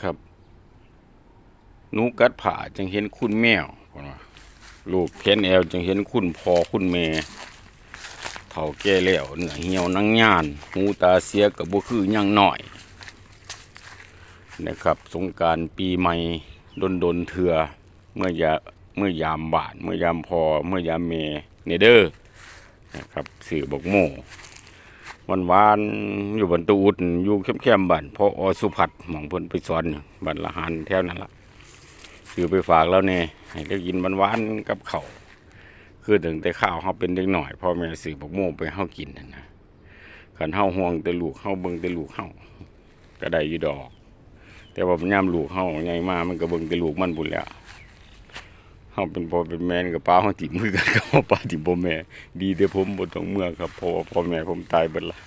ครับหนูกัดผ่าจึงเห็นคุณแมวลูกเพนแอลจึงเห็นคุณพ่อคุณแม่เฒ่าแก่แล้วเหนือเหี่ยวนังยาน หูตาเสียกับบ่คือยังหน้อยนะครับสงการปีใหม่ดนดนเถือเมื่อยาเมื่อยามบานเมื่อยามพอ เมื่อยามเมเนเดอร์นะครับสื่อบอกโม วันวานอยู่บนตูดอยู่เข้มๆบ้านพออสุพัฒน์หมองเพิ่นไปสอนบ้านละหันแถวนั้นละซื้อไปฝากแล้วเนี่ยให้ได้กินวันวานกับเขาคือถึงแต่ข้าวเขาเป็นเด็กหน่อยพ่อแม่สื่อบกโม่ไปเฮากินนั่นะขันเฮาห่วงแต่ลูกเฮาเบิ่งแต่ลูกเฮาก็ได้อยู่ดอก แต่ว่าย่ามลูกเฮาใหญ่มามันก็เบิ่งแต่ลูกมันบุญแล้ว เขาเป็นพ่อเป็นแม่กับป้าเขาติมือกันกับป้าติบ่แม่ ดีแต่ผมบ่ต้องเมื่อครับพ่าพ่อแม่ผมตายเบิดละ